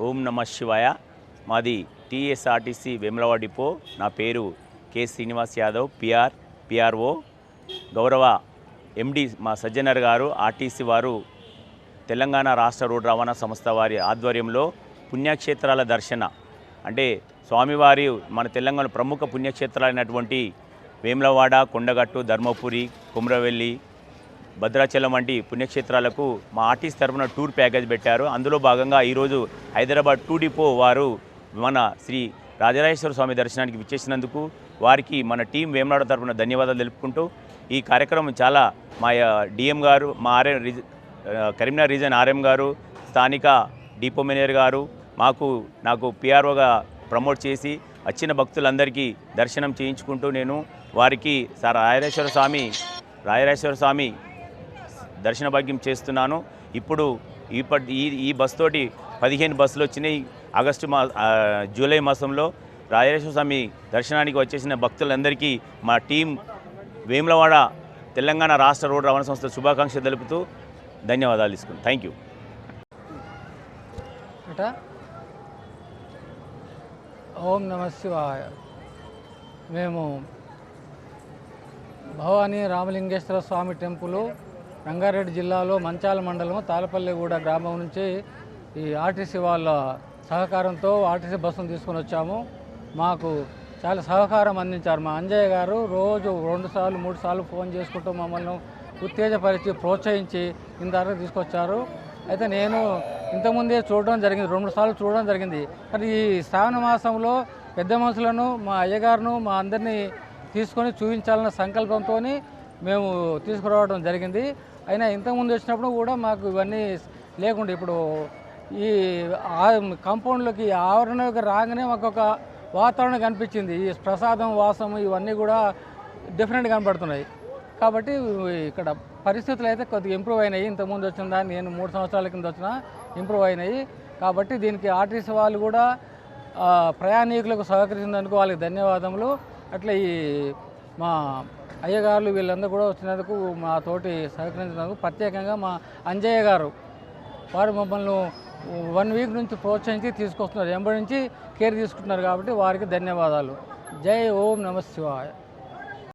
ఓం నమ శివాయ. మాది టీఎస్ఆర్టీసీ వేములవాడ డిపో. నా పేరు K Srinivas Yadav PR PRO. గౌరవ ఎండి మా సజ్జనర్ గారు ఆర్టీసీ వారు తెలంగాణ రాష్ట్ర రోడ్డు రవాణా సంస్థ వారి ఆధ్వర్యంలో పుణ్యక్షేత్రాల దర్శన. అంటే స్వామివారి మన తెలంగాణ ప్రముఖ పుణ్యక్షేత్రాలైనటువంటి వేములవాడ కొండగట్టు ధర్మపురి కుమ్రవెల్లి భద్రాచలం వంటి పుణ్యక్షేత్రాలకు మా ఆర్టీస్ తరఫున టూర్ ప్యాకేజ్ పెట్టారు. అందులో భాగంగా ఈరోజు హైదరాబాద్ టూ డిపో వారు మన శ్రీ రాజరాజేశ్వర స్వామి దర్శనానికి విచ్చేసినందుకు వారికి మన టీం వేమనాడ తరఫున ధన్యవాదాలు తెలుపుకుంటూ ఈ కార్యక్రమం చాలా మా డిఎం గారు మా ఆర్ఎం రిజ- కరీంనగర్ రీజన్ ఆర్ఎం గారు స్థానిక డిపో మేనేజర్ గారు మాకు నాకు పిఆర్ఓగా ప్రమోట్ చేసి వచ్చిన భక్తులందరికీ దర్శనం చేయించుకుంటూ నేను వారికి సార్ రాజరాజేశ్వర స్వామి రాజరాజేశ్వర స్వామి దర్శన భాగ్యం చేస్తున్నాను. ఇప్పుడు ఇప్పటి ఈ ఈ బస్ తోటి పదిహేను బస్సులు వచ్చినాయి. ఆగస్టు మా జూలై మాసంలో రాజేశ్వర స్వామి దర్శనానికి వచ్చేసిన భక్తులందరికీ మా టీం వేములవాడ తెలంగాణ రాష్ట్ర రోడ్డు రవాణా సంస్థ శుభాకాంక్షలు తెలుపుతూ ధన్యవాదాలు తీసుకున్నాను థ్యాంక్ యూ ఓం నమ శివాయ. మేము భవానీ రామలింగేశ్వర స్వామి టెంపుల్ రంగారెడ్డి జిల్లాలో మంచాల మండలం తాళపల్లిగూడ గ్రామం నుంచి ఈ ఆర్టీసీ వాళ్ళ సహకారంతో ఆర్టీసీ బస్సును తీసుకొని వచ్చాము. మాకు చాలా సహకారం అందించారు. మా అంజయ్య గారు రోజు రెండు సార్లు మూడు సార్లు ఫోన్ చేసుకుంటూ మమ్మల్ని ఉత్తేజపరిచి ప్రోత్సహించి ఇంతవరకు తీసుకొచ్చారు. అయితే నేను ఇంతకుముందే చూడడం జరిగింది రెండు సార్లు చూడడం జరిగింది. కానీ ఈ శ్రావణ మాసంలో పెద్ద మనుషులను మా అయ్యగారును మా అందరినీ తీసుకొని చూపించాలన్న సంకల్పంతో మేము తీసుకురావడం జరిగింది. అయినా ఇంతకుముందు వచ్చినప్పుడు కూడా మాకు ఇవన్నీ లేకుండా. ఇప్పుడు ఈ కాంపౌండ్లోకి ఆవరణలోకి రాగానే మాకు ఒక వాతావరణం కనిపించింది. ఈ ప్రసాదం వాసం ఇవన్నీ కూడా డిఫరెంట్ కనబడుతున్నాయి. కాబట్టి ఇక్కడ పరిస్థితులు అయితే కొద్దిగా ఇంప్రూవ్ అయినాయి. ఇంతకుముందు వచ్చిన దాన్ని నేను మూడు సంవత్సరాల కింద వచ్చిన ఇంప్రూవ్ అయినాయి. కాబట్టి దీనికి ఆర్టీసీ వాళ్ళు కూడా ప్రయాణికులకు సహకరించినందుకు వాళ్ళకి ధన్యవాదములు. అట్లా ఈ మా అయ్యగారులు వీళ్ళందరూ కూడా వచ్చినందుకు మా తోటి సహకరించినందుకు ప్రత్యేకంగా మా అంజయ్య గారు వారు మమ్మల్ని వన్ వీక్ నుంచి ప్రోత్సహించి తీసుకొస్తున్నారు. ఎంబడి నుంచి కేర్ తీసుకుంటున్నారు కాబట్టి వారికి ధన్యవాదాలు. జై ఓం నమ శివాయ.